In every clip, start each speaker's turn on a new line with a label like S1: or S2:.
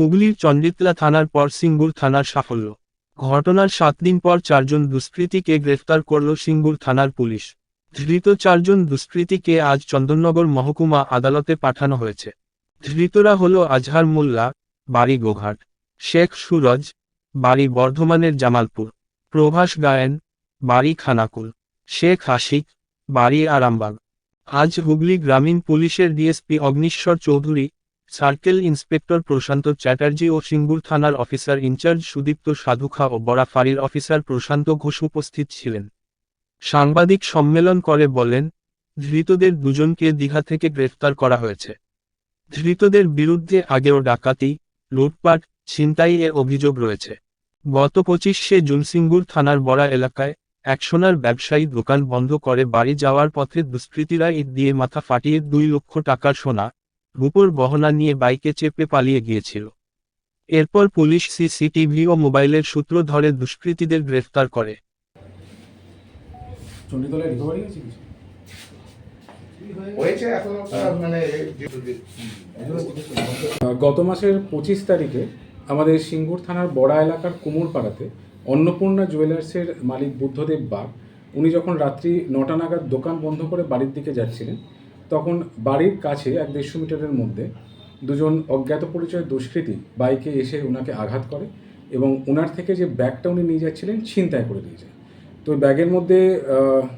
S1: হুগলির চন্ডিতলা থানার পর সিঙ্গুর থানার সাফল্য। ঘটনার সাত দিন পর চারজন দুষ্কৃতীকে গ্রেফতার করল সিঙ্গুর থানার পুলিশ। ধৃত চারজন দুষ্কৃতীকে আজ চন্দননগর মহকুমা আদালতে পাঠানো হয়েছে। ধৃতরা হল আজহার মোল্লা, বাড়ি গোঘাট, শেখ সুরজ, বাড়ি বর্ধমানের জামালপুর, প্রভাস গায়েন, বাড়ি খানাকুল, শেখ হাসিক বাড়ি আরামবাগ। আজ হুগলি গ্রামীণ পুলিশের DSP Agnishwar Chowdhury circle inspector Prashanta Chatterjee ও সিঙ্গুর থানার officer in charge Sudipta Sadhukha ও বড়া ফাঁড়ির অফিসার প্রশান্ত ঘোষ উপস্থিত ছিলেন। সাংবাদিক সম্মেলন করে বলেন, ধৃতদের দুজনকে দীঘা থেকে গ্রেফতার করা হয়েছে। ধৃতদের বিরুদ্ধে আগেও ডাকাতি, লুটপাট, ছিনতাই এর অভিযোগ রয়েছে। গত পঁচিশে জুন সিঙ্গুর থানার বড়া এলাকায় এক সোনার ব্যবসায়ী দোকান বন্ধ করে বাড়ি যাওয়ার পথে দুষ্কৃতীরা ইট দিয়ে মাথা ফাটিয়ে দুই লক্ষ টাকার সোনা রূপোর গহনা নিয়ে বাইকে চেপে পালিয়ে গিয়েছিল। এরপর পুলিশ সিসিটিভি ও মোবাইলের সূত্র ধরে দুষ্কৃতীদের গ্রেফতার করে।
S2: এখন মানে
S3: গত মাসের পঁচিশ তারিখে আমাদের সিঙ্গুর থানার বড়া এলাকার কুমোরপাড়াতে অন্নপূর্ণা জুয়েলার্সের মালিক বুদ্ধদেব বাগ উনি যখন রাত্রি নটা নাগাদ দোকান বন্ধ করে বাড়ির দিকে যাচ্ছিলেন তখন বাড়ির কাছে এক দেড়শো মিটারের মধ্যে দুজন অজ্ঞাত পরিচয় দুষ্কৃতী বাইকে এসে ওনাকে আঘাত করে এবং ওনার থেকে যে ব্যাগটা উনি নিয়ে যাচ্ছিলেন ছিনতাই করে দিয়ে যায়। তো ব্যাগের মধ্যে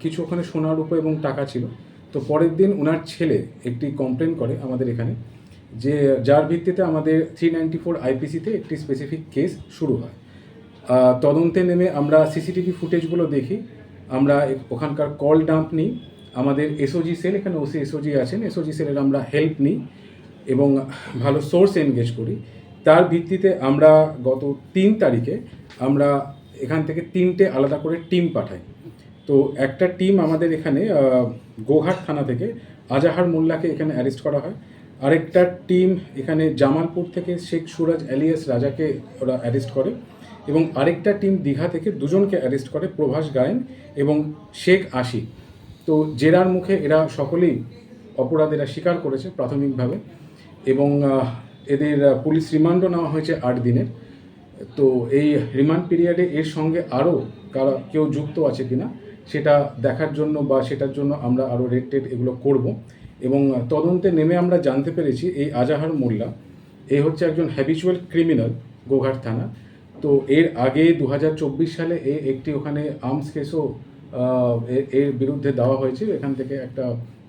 S3: কিছু ওখানে সোনার রূপো এবং টাকা ছিল। তো পরের দিন ওনার ছেলে একটি কমপ্লেন করে আমাদের এখানে যে যার ভিত্তিতে আমাদের থ্রি নাইনটি ফোর আইপিসিতে একটি স্পেসিফিক কেস শুরু হয়। তদন্তে নেমে আমরা সিসিটিভি ফুটেজগুলো দেখি। আমরা ওখানকার কল ডাম্প নিই। আমাদের এসওজি সেল এখানে ওসি এসওজি আছেন। এসওজি সেলের আমরা হেল্প নিই এবং ভালো সোর্স এনগেজ করি। তার ভিত্তিতে আমরা গত তিন তারিখে আমরা এখান থেকে তিনটে আলাদা করে টিম পাঠাই। তো একটা টিম আমাদের এখানে গোঘাট থানা থেকে আজাহার মোল্লাকে এখানে অ্যারেস্ট করা হয়। আরেকটা টিম এখানে জামালপুর থেকে শেখ সুরাজ অ্যালিয়াস রাজাকে ওরা অ্যারেস্ট করে এবং আরেকটা টিম দীঘা থেকে দুজনকে অ্যারেস্ট করে প্রভাস গায়েন এবং শেখ আশিক। তো জেরার মুখে এরা সকলেই অপরাধ এরা স্বীকার করেছে প্রাথমিকভাবে এবং এদের পুলিশ রিমান্ডও নেওয়া হয়েছে আট দিনের। তো এই রিমান্ড পিরিয়ডে এর সঙ্গে আরও কারা, কেউ যুক্ত আছে কিনা সেটা দেখার জন্য বা সেটার জন্য আমরা আরও রেড টেড এগুলো করব। এবং তদন্তে নেমে আমরা জানতে পেরেছি এই আজাহার মোল্লা, এ হচ্ছে একজন হ্যাবিচুয়াল ক্রিমিনাল গোঘাট থানা। তো এর আগে দু হাজার চব্বিশ সালে এ একটি ওখানে আর্মস কেসও এর বিরুদ্ধে দেওয়া হয়েছে। এখান থেকে একটা,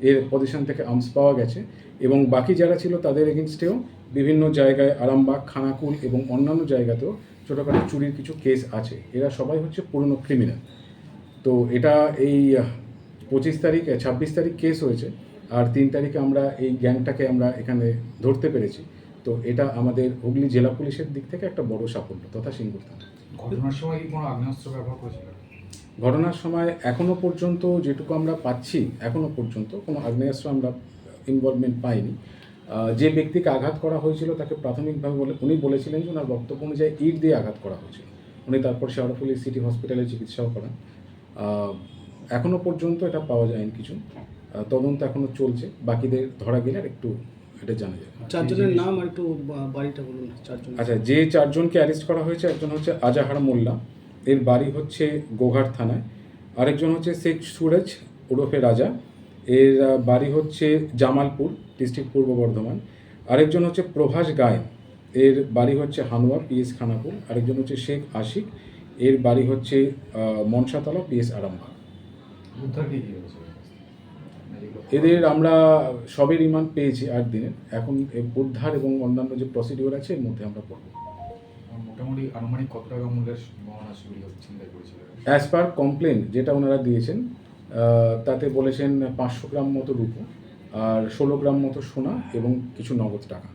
S3: এর পজিশন থেকে আর্মস পাওয়া গেছে। এবং বাকি যারা ছিল তাদের এগেনস্টেও বিভিন্ন জায়গায় আরামবাগ, খানাকুল এবং অন্যান্য জায়গাতেও ছোটোখাটো চুরির কিছু কেস আছে। এরা সবাই হচ্ছে পুরনো ক্রিমিনাল তো এটা এই পঁচিশ তারিখ ছাব্বিশ তারিখ কেস হয়েছে। আর তিন তারিখে আমরা এই গ্যাংটাকে আমরা এখানে ধরতে পেরেছি। তো এটা আমাদের হুগলি জেলা পুলিশের দিক থেকে একটা বড় সাফল্য, তথা সিঙ্গুর
S4: ঘটনার সময় কি কোনো আগ্নেয়াস্ত্র ব্যবহার করেছিল?
S3: ঘটনার সময় এখনও পর্যন্ত যেটুকু আমরা পাচ্ছি এখনও পর্যন্ত কোনো আগ্নেয়াস্ত্র আমরা ইনভলভমেন্ট পাইনি। আহ, যে ব্যক্তিকে আঘাত করা হয়েছিল তাকে প্রাথমিকভাবে বলে উনি বলেছিলেন যে ওনার বক্তব্য অনুযায়ী ইট দিয়ে আঘাত করা হয়েছিল। উনি তারপর শেওড়াফুলি সিটি হসপিটালে চিকিৎসাও করেন। আহ, এখনও পর্যন্ত এটা পাওয়া যায়নি কিছু। তদন্ত এখনও চলছে। বাকিদের ধরা গেলে আর একটু এটা জানা যায়
S5: চারজনের নাম আর একটু বাড়িটা বলুন চারজন।
S3: আচ্ছা যে চারজনকে অ্যারেস্ট করা হয়েছে একজন হচ্ছে আজাহার মোল্লা। এর বাড়ি হচ্ছে গোঘাট থানায়। আরেকজন হচ্ছে শেখ সুরজ ওরফে রাজা। এর বাড়ি হচ্ছে জামালপুর ডিস্ট্রিক্ট পূর্ব বর্ধমান। আরেকজন হচ্ছে প্রভাস গায়েন এর বাড়ি হচ্ছে হানুয়া পিএস খানাপুর। আরেকজন হচ্ছে শেখ আশিক। এর বাড়ি হচ্ছে মনসাতলা পিএস আরামবাগ। এদের আমরা সবে রিমান্ড পেয়েছি আট দিনের। এখন উদ্ধার এবং অন্যান্য যে প্রসিডিওর আছে এর মধ্যে আমরা করব
S4: মোটামুটি আনুমানিক কত টাকা মূল্যের গহনা চুরি চিন্তা
S3: অ্যাজ পার কমপ্লেন যেটা ওনারা দিয়েছেন তাতে বলেছেন পাঁচশো গ্রাম মতো রূপো আর ষোলো গ্রাম মতো সোনা এবং কিছু নগদ টাকা।